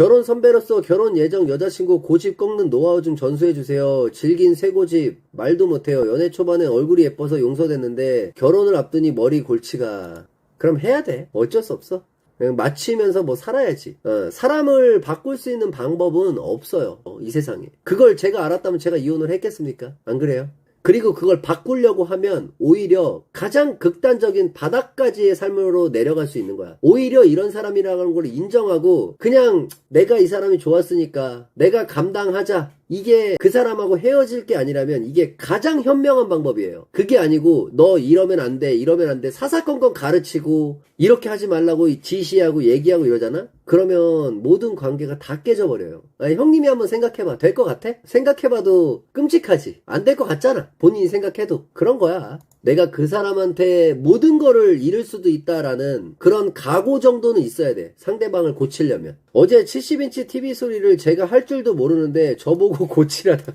결혼 선배로서 결혼 예정 여자친구 고집 꺾는 노하우 좀 전수해주세요. 질긴 쇠고집, 말도 못해요. 연애 초반에 얼굴이 예뻐서 용서됐는데, 결혼을 앞두니 머리 골치가. 그럼 해야 돼. 어쩔 수 없어. 맞추면서 뭐 살아야지. 어, 사람을 바꿀 수 있는 방법은 없어요. 어, 이 세상에. 그걸 제가 알았다면 제가 이혼을 했겠습니까? 안 그래요? 그리고 그걸 바꾸려고 하면 오히려 가장 극단적인 바닥까지의 삶으로 내려갈 수 있는 거야. 오히려 이런 사람이라는 걸 인정하고 그냥 내가 이 사람이 좋았으니까 내가 감당하자. 이게 그 사람하고 헤어질 게 아니라면 이게 가장 현명한 방법이에요. 그게 아니고 너 이러면 안 돼, 이러면 안 돼. 사사건건 가르치고 이렇게 하지 말라고 지시하고 얘기하고 이러잖아? 그러면 모든 관계가 다 깨져버려요. 아니, 형님이 한번 생각해봐. 될 것 같아? 생각해봐도 끔찍하지. 안 될 것 같잖아. 본인이 생각해도. 그런 거야. 내가 그 사람한테 모든 거를 잃을 수도 있다라는 그런 각오 정도는 있어야 돼. 상대방을 고치려면. 어제 70인치 TV 소리를 제가 할 줄도 모르는데 저보고 고치라다.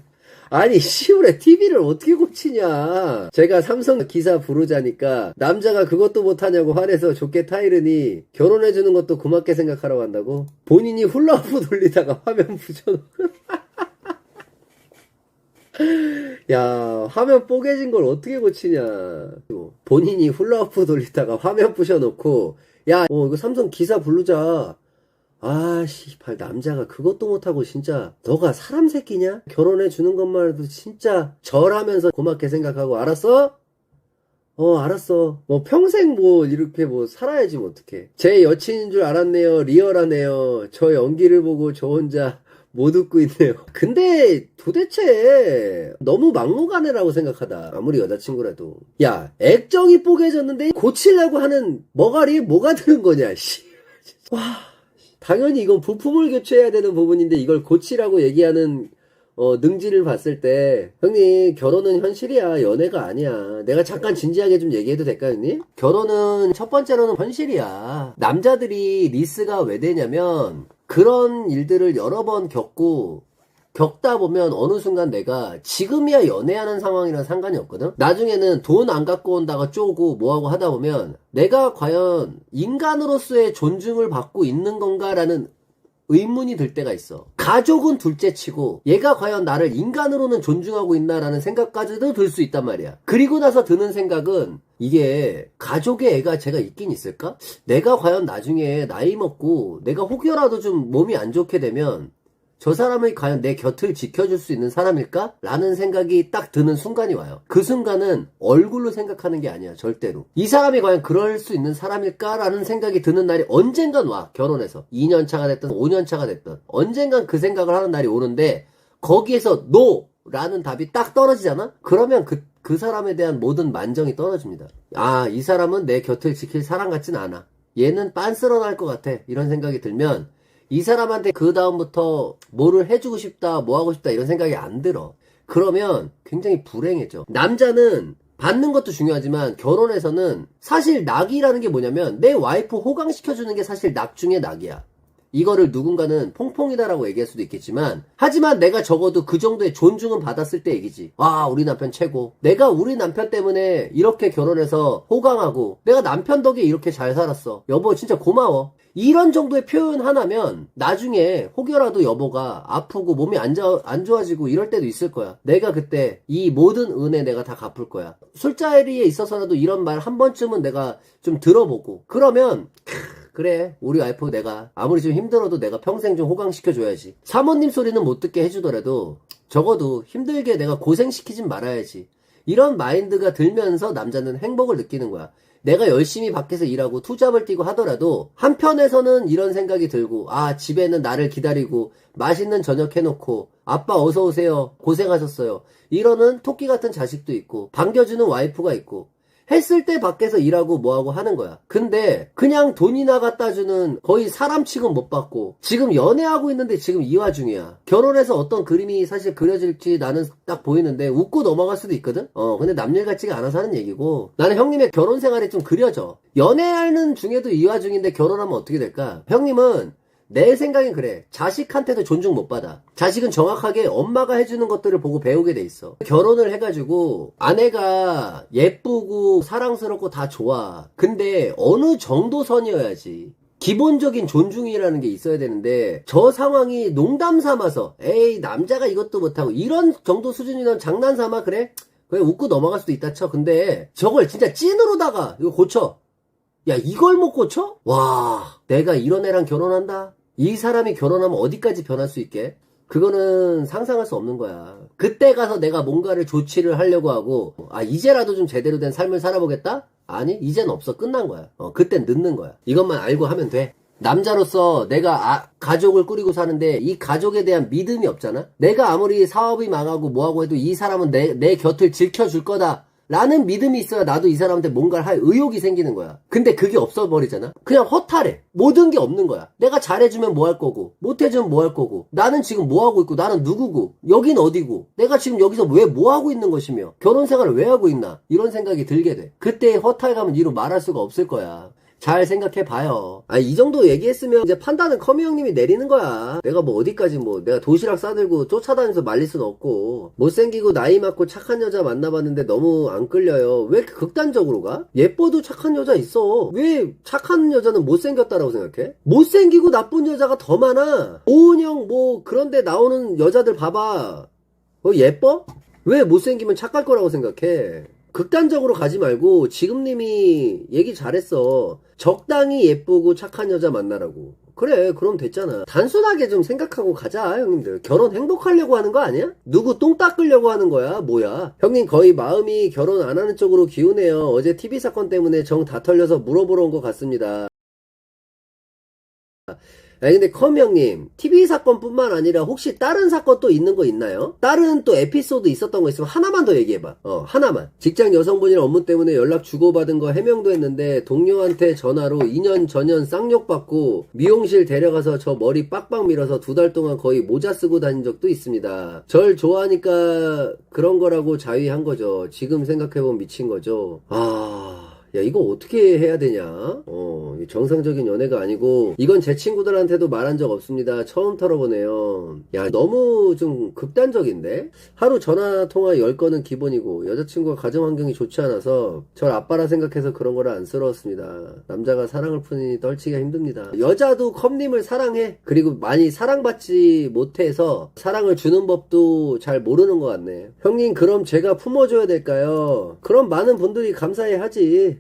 아니 시골에 TV를 어떻게 고치냐. 제가 삼성 기사 부르자니까 남자가 그것도 못하냐고 화내서 좋게 타이르니 결혼해주는 것도 고맙게 생각하라고 한다고? 본인이 훌라후프 돌리다가 화면 부셔놓고 야 화면 뽀개진 걸 어떻게 고치냐. 본인이 훌라후프 돌리다가 화면 부셔놓고 야 어, 이거 삼성 기사 부르자 아씨 발 남자가 그것도 못하고 진짜 너가 사람 새끼냐 결혼해 주는 것만 해도 진짜 절하면서 고맙게 생각하고 알았어? 어 알았어 뭐 평생 뭐 이렇게 뭐 살아야지 뭐 어떡해 제 여친인 줄 알았네요 리얼하네요 저 연기를 보고 저 혼자 못 웃고 있네요. 근데 도대체 너무 막무가내라고 생각하다. 아무리 여자친구라도. 야, 액정이 뽀개졌는데 고치려고 하는 머가리에 뭐가 드는 거냐, 씨. 와, 당연히 이건 부품을 교체해야 되는 부분인데 이걸 고치라고 얘기하는 어, 능지를 봤을 때, 형님, 결혼은 현실이야. 연애가 아니야. 내가 잠깐 진지하게 좀 얘기해도 될까요, 형님? 결혼은 첫 번째로는 현실이야. 남자들이 리스가 왜 되냐면, 그런 일들을 여러 번 겪고, 겪다 보면 어느 순간 내가 지금이야 연애하는 상황이랑 상관이 없거든? 나중에는 돈 안 갖고 온다가 쪼고 뭐하고 하다 보면 내가 과연 인간으로서의 존중을 받고 있는 건가라는 의문이 들 때가 있어. 가족은 둘째 치고 얘가 과연 나를 인간으로는 존중하고 있나라는 생각까지도 들 수 있단 말이야. 그리고 나서 드는 생각은 이게 가족의 애가 제가 있긴 있을까? 내가 과연 나중에 나이 먹고 내가 혹여라도 좀 몸이 안 좋게 되면 저 사람이 과연 내 곁을 지켜줄 수 있는 사람일까? 라는 생각이 딱 드는 순간이 와요. 그 순간은 얼굴로 생각하는 게 아니야, 절대로. 이 사람이 과연 그럴 수 있는 사람일까? 라는 생각이 드는 날이 언젠간 와, 결혼해서. 2년차가 됐든 5년차가 됐든. 언젠간 그 생각을 하는 날이 오는데, 거기에서 NO! 라는 답이 딱 떨어지잖아? 그러면 그, 그 사람에 대한 모든 만정이 떨어집니다. 아, 이 사람은 내 곁을 지킬 사람 같진 않아. 얘는 빤스러 날 것 같아. 이런 생각이 들면, 이 사람한테 그 다음부터 뭐를 해주고 싶다, 뭐 하고 싶다 이런 생각이 안 들어. 그러면 굉장히 불행해져. 남자는 받는 것도 중요하지만 결혼에서는 사실 낙이라는 게 뭐냐면 내 와이프 호강시켜주는 게 사실 낙 중에 낙이야. 이거를 누군가는 퐁퐁이다라고 얘기할 수도 있겠지만 하지만 내가 적어도 그 정도의 존중은 받았을 때 얘기지. 와 우리 남편 최고. 내가 우리 남편 때문에 이렇게 결혼해서 호강하고 내가 남편 덕에 이렇게 잘 살았어. 여보 진짜 고마워. 이런 정도의 표현 하나면 나중에 혹여라도 여보가 아프고 몸이 안, 자, 안 좋아지고 이럴 때도 있을 거야. 내가 그때 이 모든 은혜 내가 다 갚을 거야. 술자리에 있어서라도 이런 말 한 번쯤은 내가 좀 들어보고. 그러면 크, 그래 우리 와이프 내가 아무리 좀 힘들어도 내가 평생 좀 호강시켜줘야지. 사모님 소리는 못 듣게 해주더라도 적어도 힘들게 내가 고생시키진 말아야지. 이런 마인드가 들면서 남자는 행복을 느끼는 거야. 내가 열심히 밖에서 일하고 투잡을 뛰고 하더라도 한편에서는 이런 생각이 들고 아 집에는 나를 기다리고 맛있는 저녁 해놓고 아빠 어서 오세요 고생하셨어요 이러는 토끼 같은 자식도 있고 반겨주는 와이프가 있고 했을 때 밖에서 일하고 뭐하고 하는 거야. 근데 그냥 돈이나 갖다 주는 거의 사람 취급 못 받고 지금 연애하고 있는데 지금 이 와중이야. 결혼해서 어떤 그림이 사실 그려질지 나는 딱 보이는데 웃고 넘어갈 수도 있거든? 어, 근데 남일 같지가 않아서 하는 얘기고 나는 형님의 결혼 생활이 좀 그려져. 연애하는 중에도 이 와중인데 결혼하면 어떻게 될까? 형님은 내 생각엔 그래. 자식한테도 존중 못 받아. 자식은 정확하게 엄마가 해주는 것들을 보고 배우게 돼 있어. 결혼을 해가지고 아내가 예쁘고 사랑스럽고 다 좋아. 근데 어느 정도 선이어야지. 기본적인 존중이라는 게 있어야 되는데 저 상황이 농담 삼아서 에이 남자가 이것도 못하고 이런 정도 수준이면 장난 삼아 그래? 그냥 웃고 넘어갈 수도 있다 쳐. 근데 저걸 진짜 찐으로다가 이거 고쳐. 야 이걸 못 고쳐? 와 내가 이런 애랑 결혼한다? 이 사람이 결혼하면 어디까지 변할 수 있게? 그거는 상상할 수 없는 거야. 그때 가서 내가 뭔가를 조치를 하려고 하고, 아, 이제라도 좀 제대로 된 삶을 살아보겠다? 아니, 이젠 없어. 끝난 거야. 어, 그땐 늦는 거야. 이것만 알고 하면 돼. 남자로서 내가 아- 가족을 꾸리고 사는데 이 가족에 대한 믿음이 없잖아? 내가 아무리 사업이 망하고 뭐하고 해도 이 사람은 내, 내 곁을 지켜줄 거다. 라는 믿음이 있어야 나도 이 사람한테 뭔가를 할 의욕이 생기는 거야. 근데 그게 없어버리잖아? 그냥 허탈해. 모든 게 없는 거야. 내가 잘해주면 뭐 할 거고, 못해주면 뭐 할 거고, 나는 지금 뭐 하고 있고, 나는 누구고, 여긴 어디고, 내가 지금 여기서 왜 뭐 하고 있는 것이며, 결혼 생활을 왜 하고 있나, 이런 생각이 들게 돼. 그때의 허탈감은 이루 말할 수가 없을 거야. 잘 생각해 봐요. 아, 이 정도 얘기했으면 이제 판단은 커미 형님이 내리는 거야. 내가 뭐 어디까지 뭐 내가 도시락 싸들고 쫓아다니면서 말릴 수는 없고 못생기고 나이 많고 착한 여자 만나봤는데 너무 안 끌려요. 왜 이렇게 극단적으로 가? 예뻐도 착한 여자 있어. 왜 착한 여자는 못생겼다라고 생각해? 못생기고 나쁜 여자가 더 많아. 오은영 뭐 그런데 나오는 여자들 봐봐. 어 예뻐? 왜 못생기면 착할 거라고 생각해? 극단적으로 가지 말고 지금님이 얘기 잘했어. 적당히 예쁘고 착한 여자 만나라고. 그래, 그럼 됐잖아. 단순하게 좀 생각하고 가자, 형님들. 결혼 행복하려고 하는 거 아니야? 누구 똥 닦으려고 하는 거야? 뭐야? 형님 거의 마음이 결혼 안 하는 쪽으로 기우네요. 어제 TV 사건 때문에 정 다 털려서 물어보러 온 것 같습니다. 아니 근데 컴 형님 TV 사건뿐만 아니라 혹시 다른 사건 또 있는 거 있나요? 다른 또 에피소드 있었던 거 있으면 하나만 더 얘기해봐. 어 하나만. 직장 여성분이랑 업무 때문에 연락 주고받은 거 해명도 했는데 동료한테 전화로 2년 전년 쌍욕 받고 미용실 데려가서 저 머리 빡빡 밀어서 두 달 동안 거의 모자 쓰고 다닌 적도 있습니다. 절 좋아하니까 그런 거라고 자위한 거죠. 지금 생각해보면 미친 거죠. 아... 야, 이거 어떻게 해야 되냐? 어, 이 정상적인 연애가 아니고, 이건 제 친구들한테도 말한 적 없습니다. 처음 털어보네요. 야, 너무 좀 극단적인데? 하루 전화 통화 10건은 기본이고, 여자친구가 가정 환경이 좋지 않아서, 절 아빠라 생각해서 그런 거를 안쓰러웠습니다. 남자가 사랑을 푸니 떨치기가 힘듭니다. 여자도 컵님을 사랑해. 그리고 많이 사랑받지 못해서, 사랑을 주는 법도 잘 모르는 것 같네. 형님, 그럼 제가 품어줘야 될까요? 그럼 많은 분들이 감사해 하지.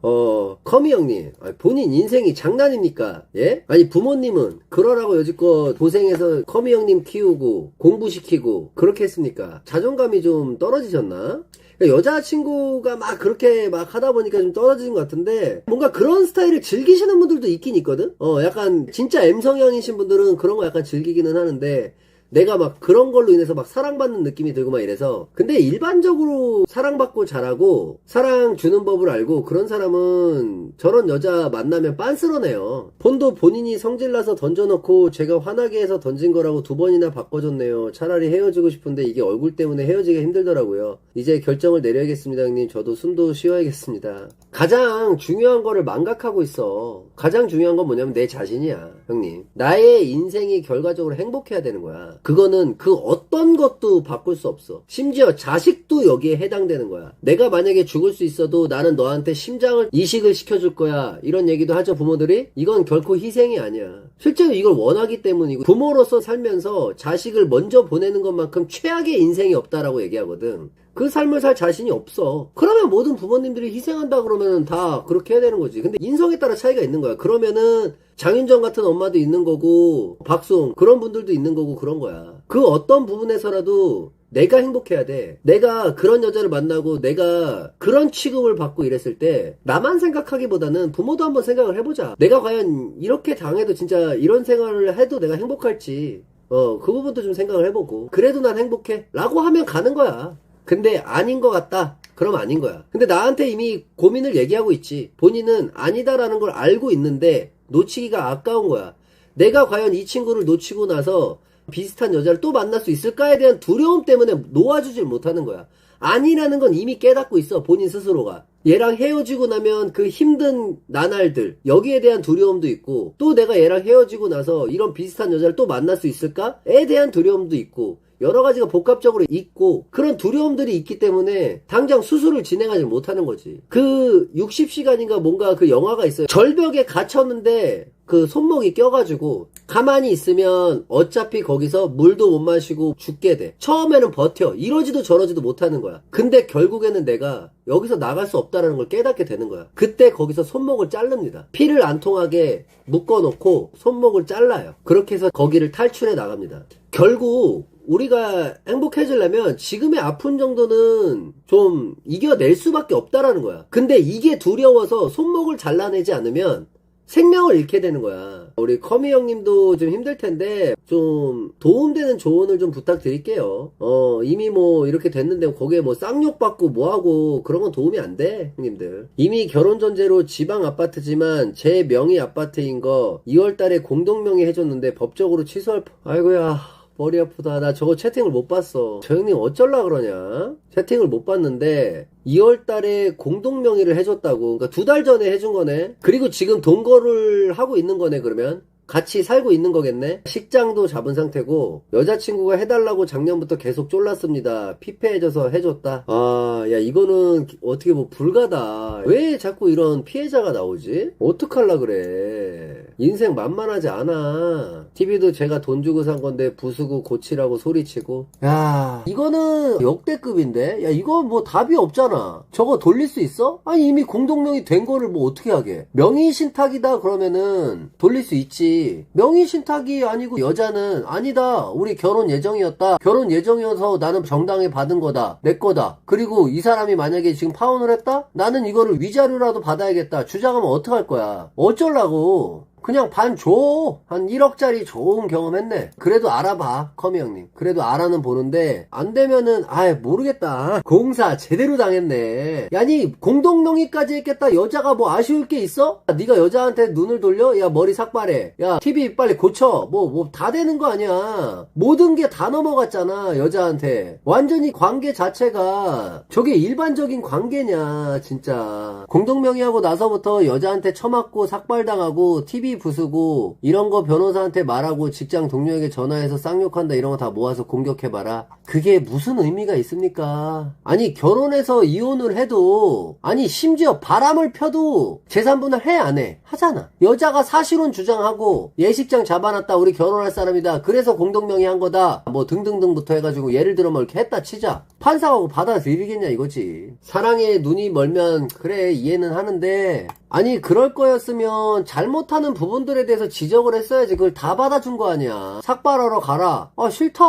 어, 커미 형님, 아, 본인 인생이 장난입니까? 예? 아니, 부모님은 그러라고 여지껏 고생해서 커미 형님 키우고, 공부시키고, 그렇게 했습니까? 자존감이 좀 떨어지셨나? 그러니까 여자친구가 막 그렇게 막 하다 보니까 좀 떨어지는 것 같은데, 뭔가 그런 스타일을 즐기시는 분들도 있긴 있거든? 어, 약간, 진짜 M성향이신 분들은 그런 거 약간 즐기기는 하는데, 내가 막 그런 걸로 인해서 막 사랑받는 느낌이 들고 막 이래서. 근데 일반적으로 사랑받고 잘하고 사랑 주는 법을 알고 그런 사람은 저런 여자 만나면 빤스러네요. 폰도 본인이 성질나서 던져놓고 제가 화나게 해서 던진 거라고 두 번이나 바꿔줬네요. 차라리 헤어지고 싶은데 이게 얼굴 때문에 헤어지기 힘들더라고요. 이제 결정을 내려야겠습니다 형님. 저도 숨도 쉬어야겠습니다. 가장 중요한 거를 망각하고 있어. 가장 중요한 건 뭐냐면 내 자신이야 형님. 나의 인생이 결과적으로 행복해야 되는 거야 그거는 그 어떤 것도 바꿀 수 없어. 심지어 자식도 여기에 해당되는 거야. 내가 만약에 죽을 수 있어도 나는 너한테 심장을 이식을 시켜줄 거야. 이런 얘기도 하죠, 부모들이? 이건 결코 희생이 아니야. 실제로 이걸 원하기 때문이고, 부모로서 살면서 자식을 먼저 보내는 것만큼 최악의 인생이 없다라고 얘기하거든. 그 삶을 살 자신이 없어. 그러면 모든 부모님들이 희생한다 그러면 다 그렇게 해야 되는 거지. 근데 인성에 따라 차이가 있는 거야. 그러면은 장윤정 같은 엄마도 있는 거고, 박송, 그런 분들도 있는 거고, 그런 거야. 그 어떤 부분에서라도 내가 행복해야 돼. 내가 그런 여자를 만나고 내가 그런 취급을 받고 이랬을 때 나만 생각하기보다는 부모도 한번 생각을 해보자. 내가 과연 이렇게 당해도 진짜 이런 생활을 해도 내가 행복할지. 어, 그 부분도 좀 생각을 해보고. 그래도 난 행복해. 라고 하면 가는 거야. 근데 아닌 것 같다. 그럼 아닌 거야. 근데 나한테 이미 고민을 얘기하고 있지. 본인은 아니다라는 걸 알고 있는데 놓치기가 아까운 거야. 내가 과연 이 친구를 놓치고 나서 비슷한 여자를 또 만날 수 있을까에 대한 두려움 때문에 놓아주질 못하는 거야. 아니라는 건 이미 깨닫고 있어, 본인 스스로가. 얘랑 헤어지고 나면 그 힘든 나날들, 여기에 대한 두려움도 있고, 또 내가 얘랑 헤어지고 나서 이런 비슷한 여자를 또 만날 수 있을까?에 대한 두려움도 있고, 여러 가지가 복합적으로 있고 그런 두려움들이 있기 때문에 당장 수술을 진행하지 못하는 거지. 그 60시간인가 뭔가 그 영화가 있어요. 절벽에 갇혔는데 그 손목이 껴가지고 가만히 있으면 어차피 거기서 물도 못 마시고 죽게 돼. 처음에는 버텨. 이러지도 저러지도 못하는 거야. 근데 결국에는 내가 여기서 나갈 수 없다는 걸 깨닫게 되는 거야. 그때 거기서 손목을 자릅니다. 피를 안 통하게 묶어놓고 손목을 잘라요. 그렇게 해서 거기를 탈출해 나갑니다. 결국 우리가 행복해지려면 지금의 아픈 정도는 좀 이겨낼 수밖에 없다라는 거야. 근데 이게 두려워서 손목을 잘라내지 않으면 생명을 잃게 되는 거야. 우리 커미 형님도 좀 힘들 텐데 좀 도움되는 조언을 좀 부탁드릴게요. 어 이미 뭐 이렇게 됐는데 거기에 뭐 쌍욕 받고 뭐 하고 그런 건 도움이 안 돼, 형님들. 이미 결혼 전제로 지방 아파트지만 제 명의 아파트인 거 2월달에 공동 명의 해줬는데 법적으로 취소할. 뻔- 아이고야. 머리 아프다. 나 저거 채팅을 못 봤어. 저 형님 어쩔라 그러냐? 채팅을 못 봤는데 2월 달에 공동 명의를 해줬다고. 그러니까 두 달 전에 해준 거네. 그리고 지금 동거를 하고 있는 거네, 그러면. 같이 살고 있는 거겠네? 식장도 잡은 상태고, 여자친구가 해달라고 작년부터 계속 쫄랐습니다. 피폐해져서 해줬다. 아, 야, 이거는 어떻게 뭐 불가다. 왜 자꾸 이런 피해자가 나오지? 어떡할라 그래. 인생 만만하지 않아. TV도 제가 돈 주고 산 건데 부수고 고치라고 소리치고. 야, 이거는 역대급인데? 야, 이거 뭐 답이 없잖아. 저거 돌릴 수 있어? 아니, 이미 공동명의 된 거를 뭐 어떻게 하게. 명의 신탁이다 그러면은 돌릴 수 있지. 명의 신탁이 아니고 여자는 아니다. 우리 결혼 예정이었다. 결혼 예정이어서 나는 정당히 받은 거다. 내 거다. 그리고 이 사람이 만약에 지금 파혼을 했다? 나는 이거를 위자료라도 받아야겠다. 주장하면 어떡할 거야? 어쩌려고. 그냥 반 줘. 한 1억짜리 좋은 경험 했네. 그래도 알아봐, 커미 형님. 그래도 알아는 보는데, 안 되면은, 아이, 모르겠다. 공사 제대로 당했네. 야니, 공동명의까지 했겠다. 여자가 뭐 아쉬울 게 있어? 야, 네가 여자한테 눈을 돌려? 야, 머리 삭발해. 야, TV 빨리 고쳐. 뭐, 뭐, 다 되는 거 아니야. 모든 게 다 넘어갔잖아, 여자한테. 완전히 관계 자체가, 저게 일반적인 관계냐, 진짜. 공동명의하고 나서부터 여자한테 처맞고 삭발당하고, TV 부수고, 이런 거 변호사한테 말하고, 직장 동료에게 전화해서 쌍욕한다, 이런 거 다 모아서 공격해봐라. 그게 무슨 의미가 있습니까? 아니, 결혼해서 이혼을 해도, 아니, 심지어 바람을 펴도 재산분할 해, 안 해? 하잖아. 여자가 사실혼 주장하고, 예식장 잡아놨다, 우리 결혼할 사람이다. 그래서 공동명의 한 거다. 뭐 등등등부터 해가지고, 예를 들어 뭐 이렇게 했다 치자. 판사하고 받아들이겠냐, 이거지. 사랑에 눈이 멀면, 그래, 이해는 하는데, 아니 그럴 거였으면 잘못하는 부분들에 대해서 지적을 했어야지. 그걸 다 받아준 거 아니야. 삭발하러 가라. 아 싫다.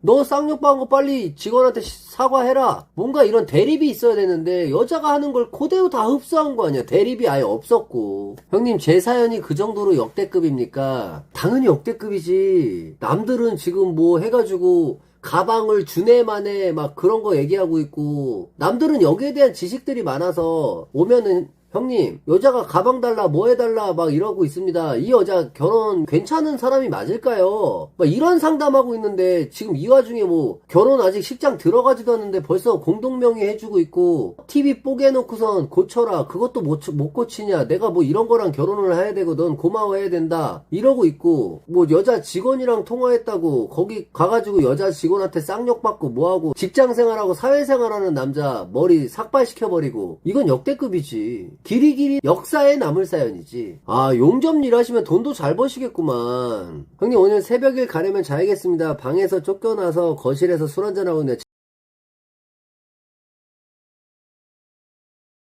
너 쌍욕 받은 거 빨리 직원한테 시- 사과해라. 뭔가 이런 대립이 있어야 되는데 여자가 하는 걸 그대로 다 흡수한 거 아니야. 대립이 아예 없었고. 형님 제 사연이 그 정도로 역대급입니까? 당연히 역대급이지. 남들은 지금 뭐 해가지고 가방을 주네만에 막 그런 거 얘기하고 있고 남들은 여기에 대한 지식들이 많아서 오면은 형님 여자가 가방 달라 뭐 해달라 막 이러고 있습니다. 이 여자 결혼 괜찮은 사람이 맞을까요? 막 이런 상담하고 있는데 지금 이 와중에 뭐 결혼 아직 식장 들어가지도 않는데 벌써 공동명의 해주고 있고 TV 뽀개 놓고선 고쳐라. 그것도 못, 못 고치냐. 내가 뭐 이런 거랑 결혼을 해야 넌 고마워해야 된다. 이러고 있고 뭐 여자 직원이랑 통화했다고 거기 가가지고 여자 직원한테 쌍욕 받고 뭐하고 직장 생활하고 사회생활하는 남자 머리 삭발시켜버리고. 이건 역대급이지 길이 길이 역사에 남을 사연이지. 아 용접 일 하시면 돈도 잘 버시겠구만. 형님 오늘 새벽일 가려면 자야겠습니다. 방에서 쫓겨나서 거실에서 술 한잔하고 있네